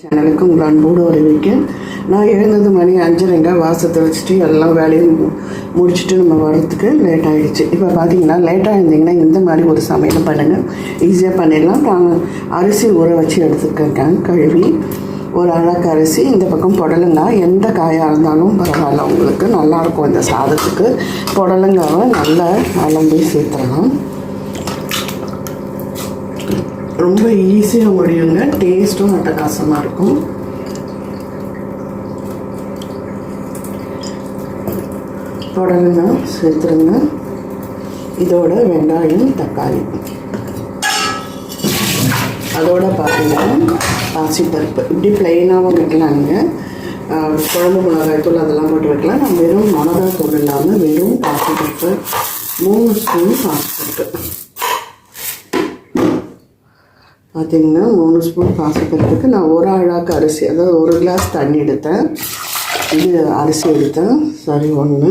சேனலுக்கு உங்களை அன்போடு வரவேற்க நான் எழுந்தது மணி அஞ்சரைங்க. வாசத்தை வச்சுட்டு எல்லாம் வேலையும் மு- முடிச்சுட்டு நம்ம வர்றதுக்கு லேட் ஆகிடுச்சு இப்போ பார்த்தீங்கன்னா லேட்டாக இருந்தீங்கன்னா இந்த மாதிரி ஒரு சமையல் பண்ணுங்கள் ஈஸியாக பண்ணிடலாம். நான் அரிசி ஊற வச்சு எடுத்துருக்கேன். கழுவி ஒரு அழகு அரிசி இந்த பக்கம் புடலங்காய் எந்த காயாக இருந்தாலும் பரவாயில்ல. உங்களுக்கு நல்லாயிருக்கும் இந்த சாதத்துக்கு புடலங்காவை நல்லா அலம்பி சேர்த்துடலாம். ரொம்ப ஈஸியாக முடியுங்க. டேஸ்ட்டும் அட்டகாசமாக இருக்கும். புடலங்காய் சேர்த்துருங்க இதோட வெங்காயம் தக்காளி. அதோட பார்த்தீங்கன்னா பாசிப்பருப்பு இப்படி பிளெயினாகவும் வைக்கலாங்க குழம்பு மிளகாய் தூள் அதெல்லாம் போட்டு வைக்கலாம். நான் வெறும் மிளகாய் தூள் இல்லாமல் வெறும் பாசிப்பருப்பு மூணு ஸ்பூன் பாசிப்பருப்பு பார்த்தீங்கன்னா மூணு ஸ்பூன் பாசிப்பருப்புக்கு நான் ஒரு அழாக்கு அரிசி அதாவது ஒரு கிளாஸ் தண்ணி எடுத்தேன். இது அரிசி எடுத்தேன். சரி ஒன்று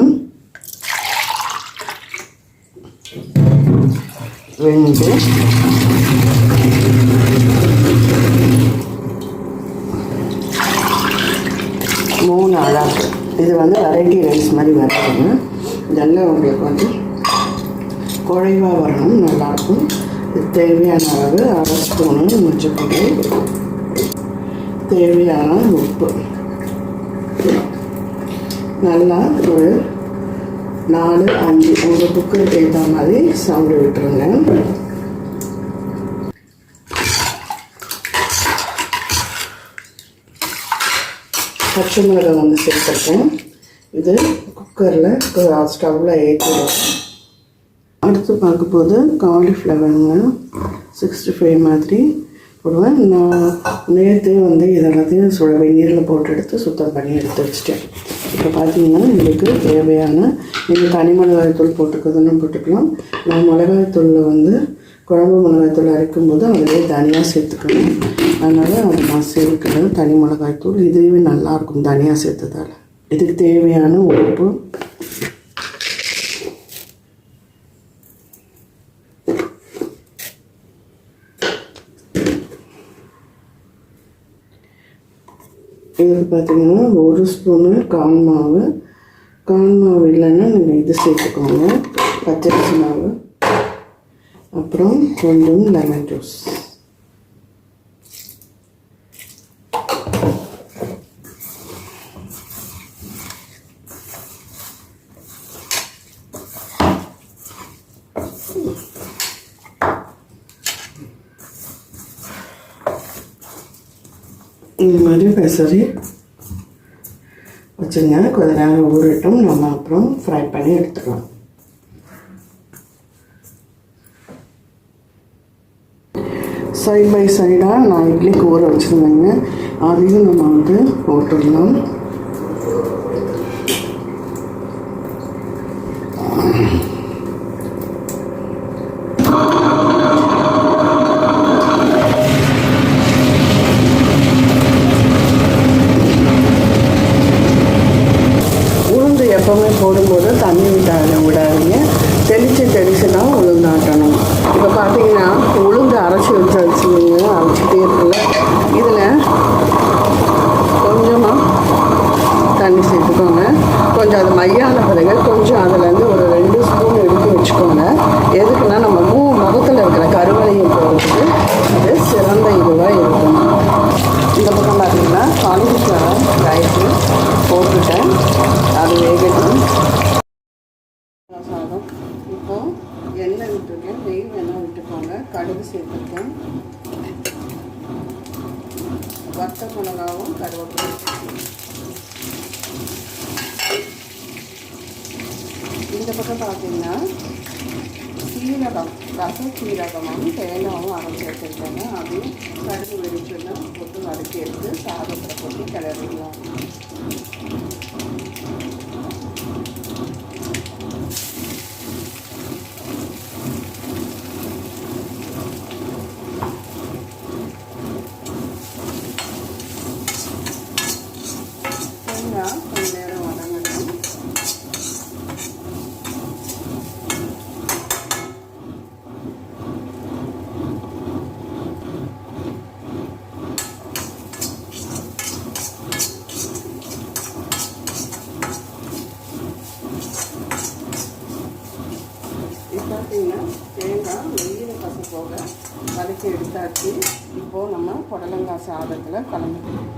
ரெண்டு. மூணு அழாக்கு. இது வந்து வெரைட்டி ரைஸ் மாதிரி வருதுங்க இதெல்லாம் உங்களுக்கு வந்து குழைவாக வரணும் நல்லாயிருக்கும் தேவையான அளவு அரை ஸ்பூனு மஞ்சப்பொடி தேவையான உப்பு. நல்லா ஒரு நாலு அஞ்சு உங்கள் புக்கு ஏற்ற மாதிரி சவுண்டு விட்டுருங்க. பச்சை மிளகாய் வந்து சேர்த்துருக்கேன். இது குக்கரில் ஸ்டவ்வில் ஏற்றிடுவோம் அடுத்து பார்க்கும்போது காலிஃப்ளவருங்க சிக்ஸ்டி ஃபைவ் மாதிரி போடுவேன். நான் நேற்று வந்து இதெல்லாத்தையும் சுட நீரில் போட்டு எடுத்து சுத்தம் பண்ணி எடுத்து வச்சுட்டேன். இப்போ பார்த்தீங்கன்னா இதுக்கு தேவையான நீங்கள் தனி மிளகாய் தூள் போட்டுக்கிறதுன்னு போட்டுக்கலாம். நான் மிளகாய் தூளில் வந்து குழம்பு மிளகாய் தூள் அரைக்கும் போது அதிலே தனியாக சேர்த்துக்கணும். அதனால் அதை நான் சேர்க்கல தனி மிளகாய்த்தூள் இதுவே நல்லாயிருக்கும் தனியாக சேர்த்ததால். இதுக்கு தேவையான உப்பு இதுக்கு பார்த்தீங்கன்னா ஒரு ஸ்பூனு கான் மாவு. கான் மாவு இல்லைன்னா நீங்கள் இது சேர்த்துக்கோங்க. பச்சரிசி மாவு. அப்புறம் கொஞ்சம் லெமன் ஜூஸ் இந்த மாதிரி பெசரி வச்சுங்க. கொஞ்ச நேரம் ஊறட்டும். நம்ம அப்புறம் ஃப்ரை பண்ணி எடுத்துக்கலாம். சைட் பை சைடாக நான் இட்லிக்கு ஊற வச்சுருந்தேங்க. அதையும் நம்ம வந்து போட்டுடலாம் உளுந்து எப்போவுமே போடும்போது தண்ணி விட்டாங்க விடாதீங்க தெளித்து தெளித்து தான் உளுந்தாட்டணும் இப்போ பார்த்தீங்கன்னா உளுந்து அரைச்சி வச்சாச்சு நீங்கள் அரைச்சிட்டே இருக்குல்ல இதில் கொஞ்சமாக தண்ணி சேர்த்துக்கோங்க கொஞ்சம் அது மையான பிறகு கொஞ்சம் அதுலேருந்து ஒரு ரெண்டு ஸ்பூன் எடுத்து வச்சுக்கோங்க எதுக்குன்னா நம்ம மூ முகத்தில் இருக்கிற கருவளையும் போகிறதுக்கு இது சிறந்த இதுவாக இருக்கும் இந்த பக்கம் பார்த்தீங்கன்னா காலிஃப்ளவர் ரைஸு போட்டுட்டேன் அது வேகட்டும் சாதம் இப்போ எண்ணெய் விட்டுருக்கேன். நெய் எண்ணெய் விட்டுக்கோங்க. கடுகு சேர்த்துருக்கேன். வத்த மிளகாவும் கருவேப்பிலை இந்த பக்கம் பார்த்தீங்கன்னா சீரகம் ரச சீரகமும் தேங்காவும் அரைச்சி வச்சுருக்காங்க. அதையும் கடுகு வெடிச்சுன்னா போட்டு வதக்கி எடுத்து சாதத்தில் போட்டு கிளறிடலாம் தேங்காய் கொஞ்ச நேரம் வதங்கணும் பார்த்தீங்கன்னா தேங்காய் வெயில் பசு போக வதக்கி எடுத்தாச்சு. இப்போது நம்ம புடலங்காய் சாதத்தில் கலந்துக்கணும்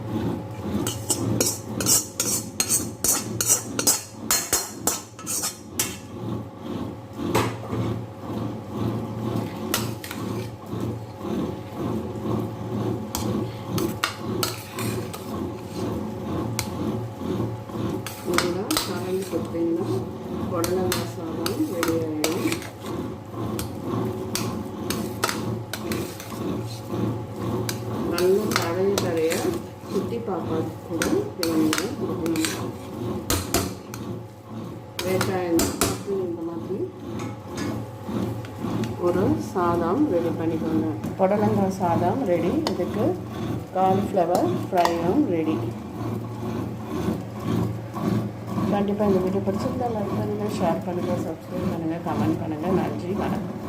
இதெல்லாம் கலந்து கொடுத்தீங்கன்னா புடலங்காய் சாதம் ரெடி ஆகிடும் நல்ல தழைய தழைய குட்டி வெங்காயம் இந்த மாதிரி ஒரு சாதம் ரெடி பண்ணிக்கோங்க புடலங்காய் சாதம் ரெடி இதுக்கு காலிஃப்ளவர் ஃப்ரையும் ரெடி கண்டிப்பாக இந்த வீடியோ பிடிச்சிருந்தா லைக் பண்ணுங்கள் ஷேர் பண்ணுங்கள் சப்ஸ்கிரைப் பண்ணுங்கள் கமெண்ட் பண்ணுங்கள் நன்றி வணக்கம்.